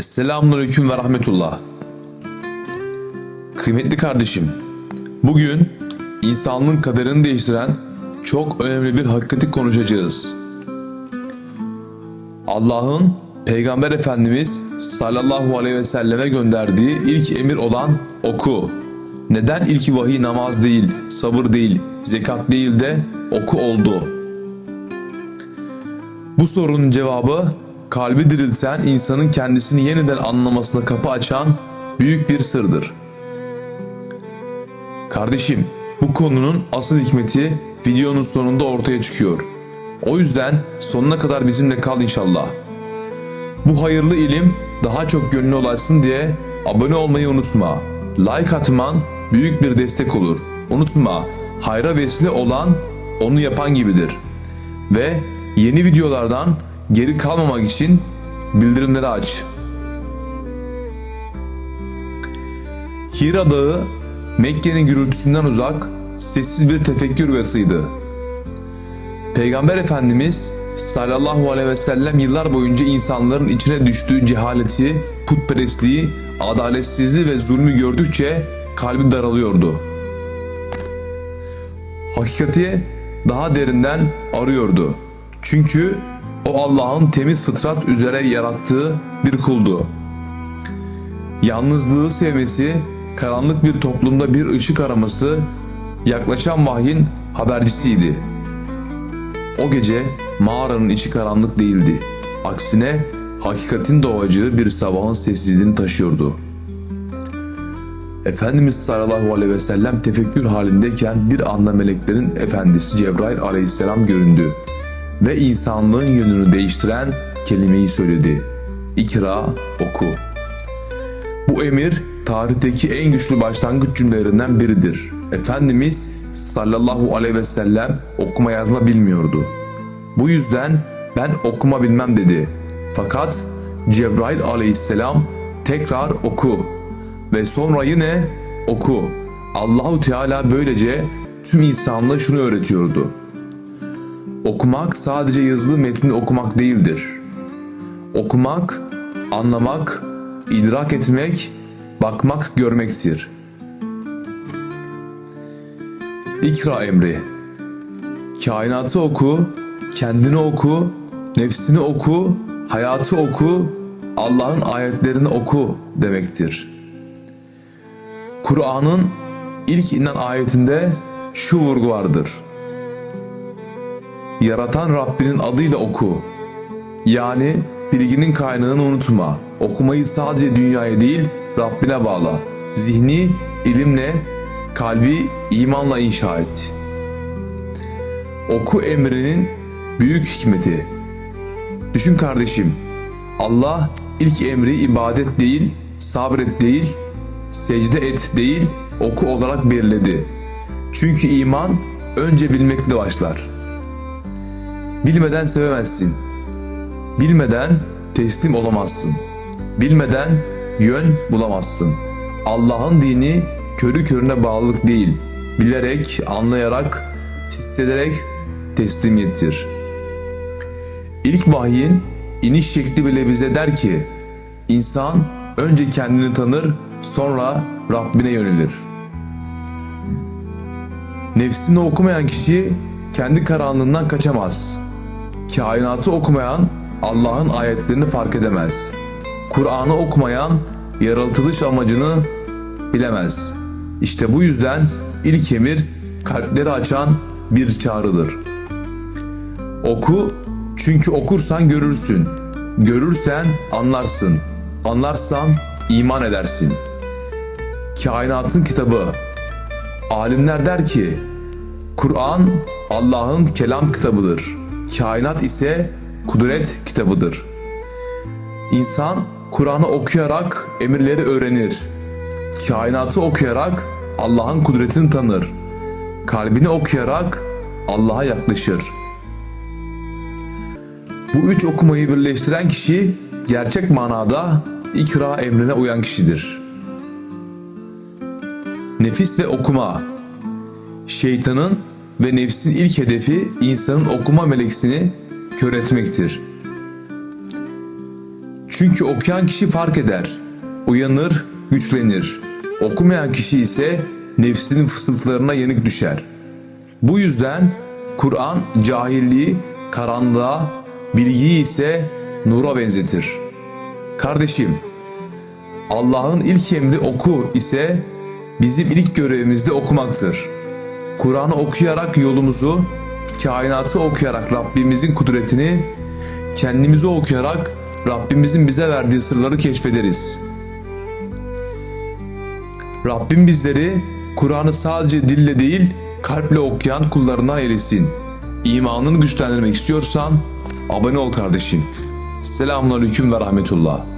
Selamünaleyküm ve rahmetullah. Kıymetli kardeşim, bugün insanlığın kaderini değiştiren çok önemli bir hakikati konuşacağız. Allah'ın Peygamber Efendimiz sallallahu aleyhi ve selleme gönderdiği ilk emir olan oku. Neden ilk vahiy namaz değil, sabır değil, zekat değil de oku oldu? Bu sorunun cevabı kalbi dirilten insanın kendisini yeniden anlamasına kapı açan büyük bir sırdır. Kardeşim, bu konunun asıl hikmeti videonun sonunda ortaya çıkıyor. O yüzden sonuna kadar bizimle kal inşallah. Bu hayırlı ilim daha çok gönlüne ulaşsın diye abone olmayı unutma. Like atman büyük bir destek olur. Unutma, hayra vesile olan onu yapan gibidir. Ve yeni videolardan geri kalmamak için bildirimleri aç. Hira Dağı Mekke'nin gürültüsünden uzak, sessiz bir tefekkür yuvasıydı. Peygamber Efendimiz sallallahu aleyhi ve sellem yıllar boyunca insanların içine düştüğü cehaleti, putperestliği, adaletsizliği ve zulmü gördükçe kalbi daralıyordu. Hakikati daha derinden arıyordu. Çünkü o Allah'ın temiz fıtrat üzere yarattığı bir kuldu. Yalnızlığı sevmesi, karanlık bir toplumda bir ışık araması, yaklaşan vahyin habercisiydi. O gece mağaranın içi karanlık değildi. Aksine hakikatin doğacağı bir sabahın sessizliğini taşıyordu. Efendimiz sallallahu aleyhi ve sellem tefekkür halindeyken bir anda meleklerin efendisi Cebrail aleyhisselam göründü ve insanlığın yönünü değiştiren kelimeyi söyledi. İkra, oku. Bu emir tarihteki en güçlü başlangıç cümlelerinden biridir. Efendimiz sallallahu aleyhi ve sellem okuma yazma bilmiyordu. Bu yüzden ben okuma bilmem dedi. Fakat Cebrail aleyhisselam tekrar oku ve sonra yine oku. Allahu Teala böylece tüm insanlığa şunu öğretiyordu. Okumak sadece yazılı metni okumak değildir. Okumak, anlamak, idrak etmek, bakmak, görmektir. İkra emri. Kainatı oku, kendini oku, nefsini oku, hayatı oku, Allah'ın ayetlerini oku demektir. Kur'an'ın ilk inen ayetinde şu vurgu vardır. Yaratan Rabbinin adıyla oku. Yani bilginin kaynağını unutma. Okumayı sadece dünyaya değil Rabbine bağla. Zihni ilimle, kalbi imanla inşa et. Oku emrinin büyük hikmeti. Düşün kardeşim. Allah ilk emri ibadet değil, sabret değil, secde et değil, oku olarak belirledi. Çünkü iman önce bilmekle başlar. Bilmeden sevemezsin. Bilmeden teslim olamazsın. Bilmeden yön bulamazsın. Allah'ın dini körü körüne bağlılık değil. Bilerek, anlayarak, hissederek teslimiyettir. İlk vahyin iniş şekli bile bize der ki, insan önce kendini tanır, sonra Rabbine yönelir. Nefsini okumayan kişi kendi karanlığından kaçamaz. Kainatı okumayan Allah'ın ayetlerini fark edemez. Kur'an'ı okumayan yaratılış amacını bilemez. İşte bu yüzden ilk emir kalpleri açan bir çağrıdır. Oku çünkü okursan görürsün. Görürsen anlarsın. Anlarsan iman edersin. Kainatın kitabı. Alimler der ki Kur'an Allah'ın kelam kitabıdır. Kainat ise kudret kitabıdır. İnsan Kur'an'ı okuyarak emirleri öğrenir. Kainatı okuyarak Allah'ın kudretini tanır. Kalbini okuyarak Allah'a yaklaşır. Bu üç okumayı birleştiren kişi gerçek manada ikra emrine uyan kişidir. Nefis ve okuma Şeytanın ve nefsin ilk hedefi insanın okuma meleksini kör etmektir. Çünkü okuyan kişi fark eder, uyanır, güçlenir. Okumayan kişi ise nefsinin fısıltılarına yenik düşer. Bu yüzden Kur'an cahilliği karanlığa, bilgiyi ise nura benzetir. Kardeşim, Allah'ın ilk emri oku ise bizim ilk görevimiz de okumaktır. Kur'an'ı okuyarak yolumuzu, kainatı okuyarak Rabbimizin kudretini, kendimizi okuyarak Rabbimizin bize verdiği sırları keşfederiz. Rabbim bizleri Kur'an'ı sadece dille değil kalple okuyan kullarından eylesin. İmanını güçlendirmek istiyorsan abone ol kardeşim. Selamun Aleyküm ve Rahmetullah.